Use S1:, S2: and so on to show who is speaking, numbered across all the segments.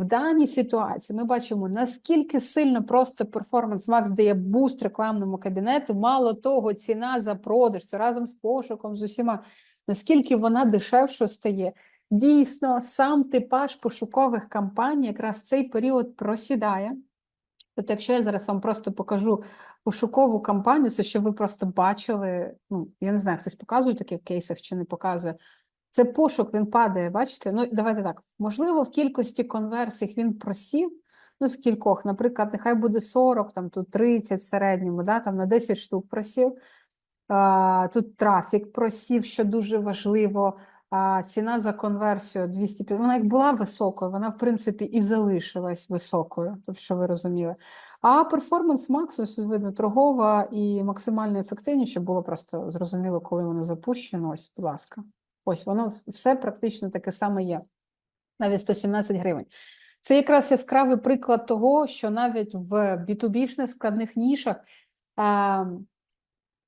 S1: В даній ситуації ми бачимо, наскільки сильно просто Performance Max дає буст рекламному кабінету. Мало того, ціна за продаж це разом з пошуком, з усіма, наскільки вона дешевше стає. Дійсно, сам типаж пошукових кампаній якраз цей період просідає. Тобто, якщо я зараз вам просто покажу пошукову кампанію, це що ви просто бачили. Ну, я не знаю, хтось показує таке в кейсах чи не показує. Це пошук, він падає, бачите? Ну, давайте так. Можливо, в кількості конверсій він просів, ну, з кількох, наприклад, нехай буде 40, там тут 30 в середньому, да, там на 10 штук просів. А, тут трафік просів, що дуже важливо. А, ціна за конверсію 250, вона як була високою, вона, в принципі, і залишилась високою, тобто, що ви розуміли. А перформанс ось видно, торгова і максимально ефективність, щоб було просто зрозуміло, коли воно запущено. Ось, будь ласка. Ось воно все практично таке саме є. Навіть 117 гривень. Це якраз яскравий приклад того, що навіть в B2B-шних складних нішах е,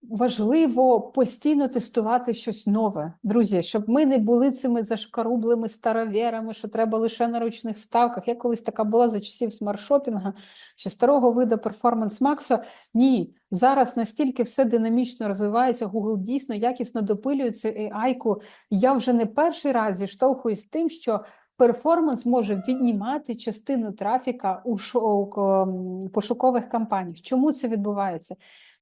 S1: важливо постійно тестувати щось нове. Друзі, щоб ми не були цими зашкарублими старовірами, що треба лише на ручних ставках. Я колись така була за часів смарт-шопінга, ще старого виду перформанс Макса. Ні, зараз настільки все динамічно розвивається, Google дійсно якісно допилює цю AI-ку. Я вже не перший раз зіштовхуюсь з тим, що перформанс може віднімати частину трафіка у пошукових кампаніях. Чому це відбувається?